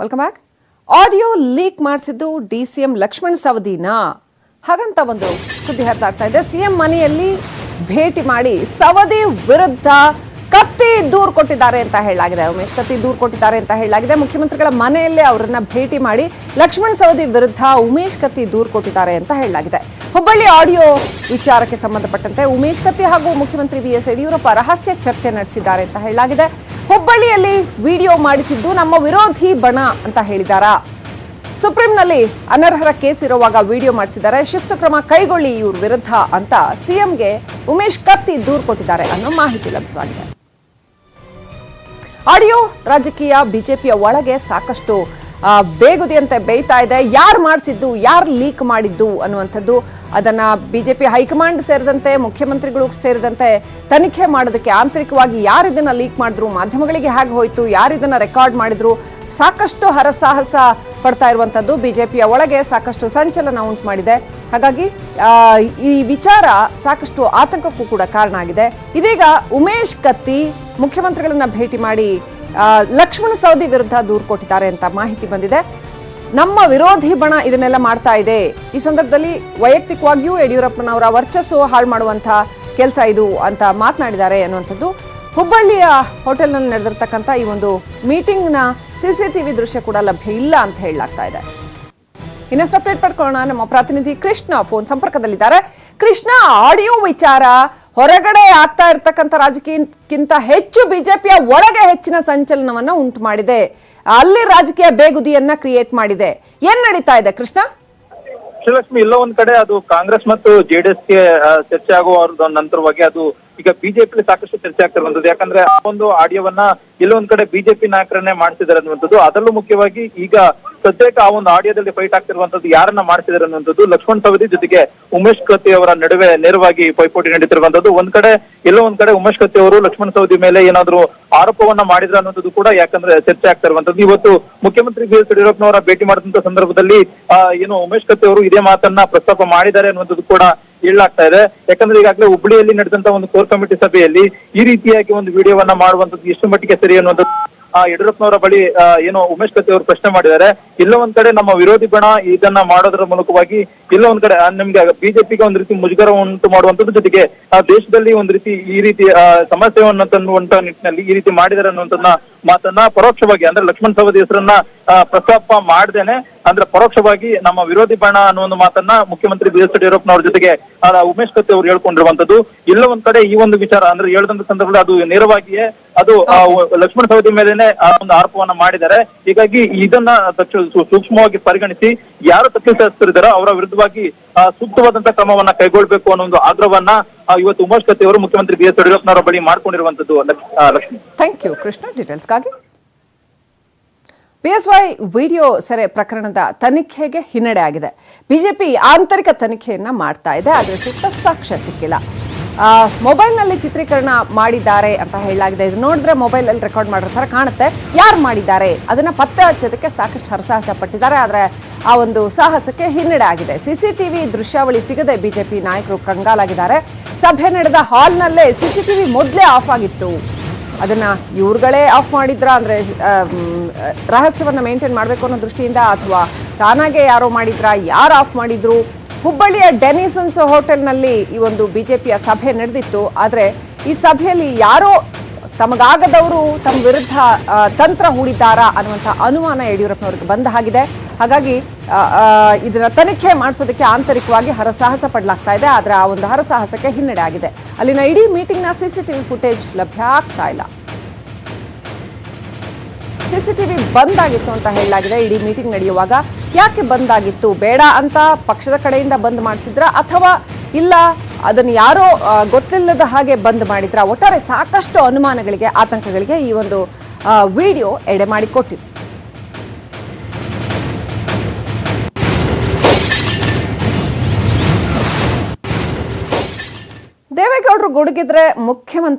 Welcome back audio leak ಮಾಡಿಸಿದ್ದು D C M Laxman ಸವದಿನಾ. ಹಾಗಂತ ಒಂದು ಸುದ್ದಿ ಹರಿದಾಡ್ತಾ ಇದೆ. ಸಿಎಂ ಮನೆಯಲ್ಲಿ ಭೇಟಿ ಮಾಡಿ ಸವದಿ ವಿರುದ್ಧ ಕತ್ತಿ ದೂರು ಕೊಟ್ಟಿದ್ದಾರೆ ಅಂತ ಹೇಳಲಾಗಿದೆ. ಉಮೇಶ್, ಕತ್ತಿ ದೂರು ಕೊಟ್ಟಿದ್ದಾರೆ ಅಂತ ಹೇಳಲಾಗಿದೆ. ಮುಖ್ಯಮಂತ್ರಿಗಳ ಮನೆಯಲ್ಲೇ ಅವರನ್ನ ಭೇಟಿ ಮಾಡಿ ಲಕ್ಷ್ಮಣ್ ಸವದಿ ವಿರುದ್ಧ ಉಮೇಶ್ ಕತ್ತಿ ದೂರು ಕೊಟ್ಟಿದ್ದಾರೆ ಅಂತ ಹೇಳಲಾಗಿದೆ. ಹುಬ್ಬಳ್ಳಿ ಆಡಿಯೋ ವಿಚಾರಕ್ಕೆ ಸಂಬಂಧಪಟ್ಟಂತೆ ಉಮೇಶ್ ಕತ್ತಿ ಹಾಗೂ ಮುಖ್ಯಮಂತ್ರಿ ಬಿ ಎಸ್ ಯಡಿಯೂರಪ್ಪ ರಹಸ್ಯ ಚರ್ಚೆ ನಡೆಸಿದ್ದಾರೆ ಅಂತ ಹೇಳಲಾಗಿದೆ. ಹುಬ್ಬಳ್ಳಿಯಲ್ಲಿ ವಿಡಿಯೋ ಮಾಡಿಸಿದ್ದು ನಮ್ಮ ವಿರೋಧಿ ಬಣ ಅಂತ ಹೇಳಿದಾರಾ. ಸುಪ್ರೀಂನಲ್ಲಿ ಅನರ್ಹರ ಕೇಸ್ ಇರುವಾಗ ವಿಡಿಯೋ ಮಾಡಿಸಿದ್ದಾರೆ. ಶಿಸ್ತು ಕ್ರಮ ಕೈಗೊಳ್ಳಿ ಇವ್ರ ವಿರುದ್ಧ ಅಂತ ಸಿಎಂಗೆ ಉಮೇಶ್ ಕತ್ತಿ ದೂರು ಕೊಟ್ಟಿದ್ದಾರೆ ಅನ್ನೋ ಮಾಹಿತಿ ಲಭ್ಯವಾಗಿದೆ. ಆಡಿಯೋ ರಾಜಕೀಯ ಬಿಜೆಪಿಯ ಒಳಗೆ ಸಾಕಷ್ಟು ಬೇಗುದಿಯಂತೆ ಬೇಯ್ತಾ ಇದೆ. ಯಾರು ಮಾಡಿಸಿದ್ದು, ಯಾರು ಲೀಕ್ ಮಾಡಿದ್ದು ಅನ್ನುವಂಥದ್ದು ಅದನ್ನ ಪಿ ಹೈಕಮಾಂಡ್ ಸೇರಿದಂತೆ ಮುಖ್ಯಮಂತ್ರಿಗಳು ಸೇರಿದಂತೆ ತನಿಖೆ ಮಾಡೋದಕ್ಕೆ ಆಂತರಿಕವಾಗಿ ಯಾರು ಇದನ್ನು ಲೀಕ್ ಮಾಡಿದ್ರು, ಮಾಧ್ಯಮಗಳಿಗೆ ಹೇಗೆ ಹೋಯಿತು, ಯಾರು ಇದನ್ನು ರೆಕಾರ್ಡ್ ಮಾಡಿದ್ರು, ಸಾಕಷ್ಟು ಹರಸಾಹಸ ಪಡ್ತಾ ಇರುವಂಥದ್ದು ಬಿಜೆಪಿಯ ಒಳಗೆ ಸಾಕಷ್ಟು ಸಂಚಲನ ಉಂಟು ಮಾಡಿದೆ. ಹಾಗಾಗಿ ಈ ವಿಚಾರ ಸಾಕಷ್ಟು ಆತಂಕಕ್ಕೂ ಕೂಡ ಕಾರಣ ಆಗಿದೆ. ಇದೀಗ ಉಮೇಶ್ ಕತ್ತಿ ಮುಖ್ಯಮಂತ್ರಿಗಳನ್ನ ಭೇಟಿ ಮಾಡಿ ಲಕ್ಷ್ಮಣ ಸವದಿ ವಿರುದ್ಧ ದೂರು ಕೊಟ್ಟಿದ್ದಾರೆ ಅಂತ ಮಾಹಿತಿ ಬಂದಿದೆ. ನಮ್ಮ ವಿರೋಧಿ ಬಣ ಇದನ್ನೆಲ್ಲ ಮಾಡ್ತಾ ಇದೆ. ಈ ಸಂದರ್ಭದಲ್ಲಿ ವೈಯಕ್ತಿಕವಾಗಿಯೂ ಯಡಿಯೂರಪ್ಪನವರ ವರ್ಚಸ್ಸು ಹಾಳು ಮಾಡುವಂತಹ ಕೆಲಸ ಇದು ಅಂತ ಮಾತನಾಡಿದ್ದಾರೆ ಅನ್ನುವಂಥದ್ದು. ಹುಬ್ಬಳ್ಳಿಯ ಹೋಟೆಲ್ನಲ್ಲಿ ನಡೆದಿರ್ತಕ್ಕಂಥ ಈ ಒಂದು ಮೀಟಿಂಗ್ನ ಸಿಸಿಟಿವಿ ದೃಶ್ಯ ಕೂಡ ಲಭ್ಯ ಇಲ್ಲ ಅಂತ ಹೇಳಲಾಗ್ತಾ ಇದೆ. ಇನ್ನಷ್ಟು ಅಪ್ಡೇಟ್ ಪಡ್ಕೊಳ್ಳೋಣ. ನಮ್ಮ ಪ್ರತಿನಿಧಿ ಕೃಷ್ಣ ಫೋನ್ ಸಂಪರ್ಕದಲ್ಲಿದ್ದಾರೆ. ಕೃಷ್ಣ, ಆಡಿಯೋ ವಿಚಾರ ಹೊರಗಡೆ ಆಗ್ತಾ ಇರತಕ್ಕಂಥ ರಾಜಕೀಯಕ್ಕಿಂತ ಹೆಚ್ಚು ಬಿಜೆಪಿಯ ಒಳಗೆ ಹೆಚ್ಚಿನ ಸಂಚಲನವನ್ನ ಉಂಟು ಮಾಡಿದೆ. ಅಲ್ಲಿ ರಾಜಕೀಯ ಬೇಗುದಿಯನ್ನ ಕ್ರಿಯೇಟ್ ಮಾಡಿದೆ. ಏನ್ ನಡೀತಾ ಇದೆ ಕೃಷ್ಣ? ಶ್ರೀಲಕ್ಷ್ಮಿ ಇಲ್ಲ ಒಂದ್ ಕಡೆ ಅದು ಕಾಂಗ್ರೆಸ್ ಮತ್ತು ಜೆಡಿಎಸ್ಗೆ ಚರ್ಚೆ ಆಗುವ ನಂತರವಾಗಿ ಅದು ಈಗ ಬಿಜೆಪಿ ಸಾಕಷ್ಟು ಚರ್ಚೆ ಆಗ್ತಿರುವಂತದ್ದು ಯಾಕಂದ್ರೆ ಆ ಒಂದು ಆಡಿಯೋವನ್ನ ಇಲ್ಲೊಂದ್ ಕಡೆ ಬಿಜೆಪಿ ನಾಯಕರನ್ನೇ ಮಾಡ್ತಿದ್ದಾರೆ ಅನ್ನುವಂಥದ್ದು. ಅದರಲ್ಲೂ ಮುಖ್ಯವಾಗಿ ಈಗ ಸದ್ಯಕ್ಕೆ ಆ ಒಂದು ಆಡಿಯೋದಲ್ಲಿ ಫೈಟ್ ಆಗ್ತಿರುವಂತದ್ದು ಯಾರನ್ನ ಮಾಡ್ತಿದ್ದಾರೆ ಅನ್ನುವಂಥದ್ದು ಲಕ್ಷ್ಮಣ್ ಸವದಿ ಜೊತೆಗೆ ಉಮೇಶ್ ಕತ್ತಿ ಅವರ ನಡುವೆ ನೇರವಾಗಿ ಪೈಪೋಟಿ ನಡೀತಿರುವಂತದ್ದು ಒಂದ್ ಕಡೆ, ಎಲ್ಲೋ ಒಂದ್ ಕಡೆ ಉಮೇಶ್ ಕತ್ತಿ ಅವರು ಲಕ್ಷ್ಮಣ್ ಸವದಿ ಮೇಲೆ ಏನಾದ್ರು ಆರೋಪವನ್ನ ಮಾಡಿದ್ರ ಅನ್ನೋದು ಕೂಡ ಯಾಕಂದ್ರೆ ಚರ್ಚೆ ಆಗ್ತಾ ಇರುವಂತದ್ದು ಇವತ್ತು ಮುಖ್ಯಮಂತ್ರಿ ಬಿ ಎಸ್ ಯಡಿಯೂರಪ್ಪನವರ ಭೇಟಿ ಮಾಡಿದಂತ ಸಂದರ್ಭದಲ್ಲಿ ಏನು ಉಮೇಶ್ ಕತ್ತಿ ಅವರು ಇದೇ ಮಾತನ್ನ ಪ್ರಸ್ತಾಪ ಮಾಡಿದ್ದಾರೆ ಅನ್ನುವಂಥದ್ದು ಕೂಡ ಹೇಳಲಾಗ್ತಾ ಇದೆ. ಯಾಕಂದ್ರೆ ಈಗಾಗಲೇ ಹುಬ್ಳಿಯಲ್ಲಿ ನಡೆದಂತ ಒಂದು ಕೋರ್ ಕಮಿಟಿ ಸಭೆಯಲ್ಲಿ ಈ ರೀತಿಯಾಗಿ ಒಂದು ವಿಡಿಯೋವನ್ನ ಮಾಡುವಂತದ್ದು ಎಷ್ಟು ಮಟ್ಟಿಗೆ ಸರಿ ಅನ್ನುವಂಥದ್ದು ಯಡಿಯೂರಪ್ಪನವರ ಬಳಿ ಆ, ಏನು ಉಮೇಶ್ ಕತ್ತಿ ಅವರು ಪ್ರಶ್ನೆ ಮಾಡಿದ್ದಾರೆ. ಇಲ್ಲ ಒಂದ್ ಕಡೆ ನಮ್ಮ ವಿರೋಧಿ ಬಣ ಇದನ್ನ ಮಾಡೋದ್ರ ಮೂಲಕವಾಗಿ ಇಲ್ಲ ಒಂದ್ ಕಡೆ ಆ, ನಿಮ್ಗೆ ಬಿಜೆಪಿಗೆ ಒಂದ್ ರೀತಿ ಮುಜುಗರ ಉಂಟು ಮಾಡುವಂತದ್ದು ಜೊತೆಗೆ ಆ ದೇಶದಲ್ಲಿ ಒಂದ್ ರೀತಿ ಈ ರೀತಿ ಸಮಸ್ಯೆ ಅನ್ನೋ ನಿಟ್ಟಿನಲ್ಲಿ ಈ ರೀತಿ ಮಾಡಿದಾರೆ ಅನ್ನುವಂಥದ್ದನ್ನ ಮಾತನ್ನ ಪರೋಕ್ಷವಾಗಿ ಅಂದ್ರೆ ಲಕ್ಷ್ಮಣ್ ಸವದಿ ಹೆಸರನ್ನ ಪ್ರಸ್ತಾಪ ಮಾಡ್ದೇನೆ. ಅಂದ್ರೆ ಪರೋಕ್ಷವಾಗಿ ನಮ್ಮ ವಿರೋಧಿ ಬಣ ಅನ್ನೋ ಒಂದು ಮಾತನ್ನ ಮುಖ್ಯಮಂತ್ರಿ ಬಿ ಎಸ್ ಯಡಿಯೂರಪ್ಪನವ್ರ ಜೊತೆಗೆ ಉಮೇಶ್ ಕತ್ತಿ ಅವರು ಹೇಳ್ಕೊಂಡಿರುವಂತದ್ದು ಇಲ್ಲ ಒಂದ್ ಕಡೆ ಈ ಒಂದು ವಿಚಾರ ಅಂದ್ರೆ ಹೇಳಿದಂತ ಸಂದರ್ಭದಲ್ಲಿ ಅದು ನೇರವಾಗಿಯೇ ಅದು ಲಕ್ಷ್ಮಣ ಲಕ್ಷ್ಮಣ್ ಸವದಿ ಮೇಲೆನೆ ಆ ಒಂದು ಆರೋಪವನ್ನ ಮಾಡಿದ್ದಾರೆ. ಹೀಗಾಗಿ ಇದನ್ನ ಸೂಕ್ಷ್ಮವಾಗಿ ಪರಿಗಣಿಸಿ ಯಾರು ತಪ್ಪಿತಸ್ಥರಿದ್ದಾರೋ ಅವರ ವಿರುದ್ಧವಾಗಿ ಸೂಕ್ತವಾದಂತಹ ಸೂಕ್ತವಾದಂತ ಕ್ರಮವನ್ನ ಕೈಗೊಳ್ಬೇಕು ಅನ್ನೋ ಒಂದು ಆಗ್ರಹವನ್ನ ಇವತ್ತು ಉಮೇಶ್ ಕತ್ತಿ ಅವರು ಮುಖ್ಯಮಂತ್ರಿ ಬಿ ಎಸ್ ಯಡಿಯೂರಪ್ಪನವರ ಬಳಿ ಮಾಡ್ಕೊಂಡಿರುವಂತದ್ದು ಲಕ್ಷ್ಮಿ. ಥ್ಯಾಂಕ್ ಯು ಕೃಷ್ಣ ಡೀಟೇಲ್ಸ್ಗಾಗಿ ಬಿಎಸ್ವೈ ವಿಡಿಯೋ ಸೆರೆ ಪ್ರಕರಣದ ತನಿಖೆಗೆ ಹಿನ್ನಡೆ ಆಗಿದೆ. ಬಿಜೆಪಿ ಆಂತರಿಕ ತನಿಖೆಯನ್ನ ಮಾಡ್ತಾ ಇದೆ, ಆದರೆ ಸೂಕ್ತ ಸಾಕ್ಷ್ಯ ಸಿಕ್ಕಿಲ್ಲ. ಮೊಬೈಲ್ನಲ್ಲಿ ಚಿತ್ರೀಕರಣ ಮಾಡಿದ್ದಾರೆ ಅಂತ ಹೇಳಲಾಗಿದೆ. ಇದು ನೋಡಿದ್ರೆ ಮೊಬೈಲಲ್ಲಿ ರೆಕಾರ್ಡ್ ಮಾಡಿರೋ ಥರ ಕಾಣುತ್ತೆ. ಯಾರು ಮಾಡಿದ್ದಾರೆ? ಅದನ್ನ ಪತ್ತೆ ಹಚ್ಚೋದಕ್ಕೆ ಸಾಕಷ್ಟು ಹರಸಾಹಸ ಪಟ್ಟಿದ್ದಾರೆ. ಆದರೆ ಆ ಒಂದು ಸಾಹಸಕ್ಕೆ ಹಿನ್ನಡೆ ಆಗಿದೆ. ಸಿಸಿಟಿವಿ ದೃಶ್ಯಾವಳಿ ಸಿಗದೆ ಬಿಜೆಪಿ ನಾಯಕರು ಕಂಗಾಲಾಗಿದ್ದಾರೆ. ಸಭೆ ನಡೆದ ಹಾಲ್ನಲ್ಲೇ ಸಿಸಿಟಿವಿ ಮೊದಲೇ ಆಫ್ ಆಗಿತ್ತು. ಅದನ್ನ ಇವ್ರುಗಳೇ ಆಫ್ ಮಾಡಿದ್ರ? ಅಂದ್ರೆ ರಹಸ್ಯವನ್ನ ಮೇಂಟೈನ್ ಮಾಡಬೇಕು ಅನ್ನೋ ದೃಷ್ಟಿಯಿಂದ ಅಥವಾ ತಾನಾಗೆ ಯಾರೋ ಮಾಡಿದ್ರ? ಯಾರು ಆಫ್ ಮಾಡಿದ್ರು? ಹುಬ್ಬಳ್ಳಿಯ ಡೆನಿಸನ್ಸ್ ಹೋಟೆಲ್ನಲ್ಲಿ ಈ ಒಂದು ಬಿಜೆಪಿಯ ಸಭೆ ನಡೆದಿತ್ತು. ಆದರೆ ಈ ಸಭೆಯಲ್ಲಿ ಯಾರೋ ತಮಗಾಗದವರು ತಮ್ಮ ವಿರುದ್ಧ ತಂತ್ರ ಹೂಡಿದ್ದಾರಾ ಅನ್ನುವಂಥ ಅನುಮಾನ ಯಡಿಯೂರಪ್ಪನವ್ರಿಗೆ ಬಂದ ಹಾಗಿದೆ. ಹಾಗಾಗಿ ಆ, ತನಿಖೆ ಮಾಡಿಸೋದಕ್ಕೆ ಆಂತರಿಕವಾಗಿ ಹರಸಾಹಸ ಪಡಲಾಗ್ತಾ ಇದೆ. ಆದರೆ ಆ ಒಂದು ಹರಸಾಹಸಕ್ಕೆ ಹಿನ್ನಡೆ ಆಗಿದೆ. ಅಲ್ಲಿನ ಇಡೀ ಮೀಟಿಂಗ್ನ ಸಿ ಸಿ ಟಿವಿ ಫುಟೇಜ್ ಲಭ್ಯ ಆಗ್ತಾ ಇಲ್ಲ. ಸಿಸಿಟಿವಿ ಬಂದ್ ಆಗಿತ್ತು ಅಂತ ಹೇಳಲಾಗಿದೆ. ಇಡೀ ಮೀಟಿಂಗ್ ನಡೆಯುವಾಗ ಯಾಕೆ ಬಂದ್ ಆಗಿತ್ತು ಬೇಡ ಅಂತ ಪಕ್ಷದ ಕಡೆಯಿಂದ ಬಂದ್ ಮಾಡಿಸಿದ್ರ ಅಥವಾ ಇಲ್ಲ? ಅದನ್ನು ಯಾರೋ ಗೊತ್ತಿಲ್ಲದ ಹಾಗೆ ಬಂದ್ ಮಾಡಿದ್ರ? ಒಟ್ಟಾರೆ ಸಾಕಷ್ಟು ಅನುಮಾನಗಳಿಗೆ, ಆತಂಕಗಳಿಗೆ ಈ ಒಂದು ವಿಡಿಯೋ ಎಡೆ ಮಾಡಿಕೊಟ್ಟಿದೆ. ದೇವೇಗೌಡರು ಗುಡುಗಿದ್ರೆ ಮುಖ್ಯಮಂತ್ರಿ